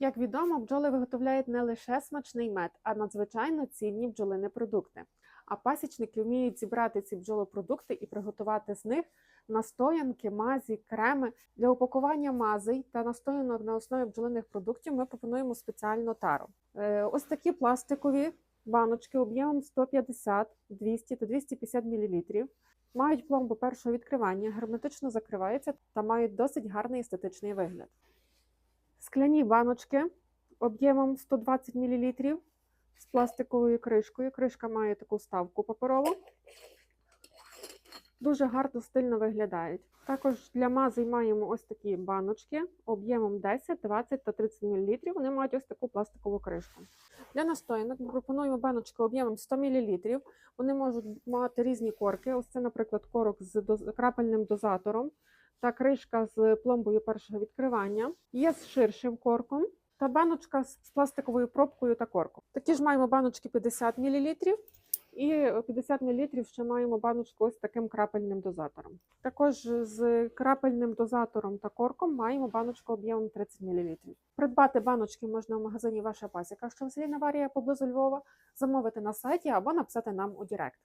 Як відомо, бджоли виготовляють не лише смачний мед, а надзвичайно цінні бджолини продукти. А пасічники вміють зібрати ці бджолопродукти і приготувати з них настоянки, мазі, креми. Для упакування мазей та настоянок на основі бджолиних продуктів ми пропонуємо спеціальну тару. Е, Ось такі пластикові баночки об'ємом 150, 200 та 250 мл. Мають пломбу першого відкривання, герметично закриваються та мають досить гарний естетичний вигляд. Скляні баночки об'ємом 120 мл з пластиковою кришкою. Кришка має таку вставку паперову. Дуже гарно стильно виглядають. Також для мазей маємо ось такі баночки об'ємом 10, 20 та 30 мл. Вони мають ось таку пластикову кришку. Для настоянок ми пропонуємо баночки об'ємом 100 мл. Вони можуть мати різні корки. Ось це, наприклад, корок з крапельним дозатором та кришка з пломбою першого відкривання. Є з ширшим корком та баночка з пластиковою пробкою та корком. Такі ж маємо баночки 50 мл. І 50 мл ще маємо баночку ось таким крапельним дозатором. Також з крапельним дозатором та корком маємо баночку об'ємом 30 мл. Придбати баночки можна в магазині Ваша пасіка, що в селі Наварія поблизу Львова, замовити на сайті або написати нам у Директ.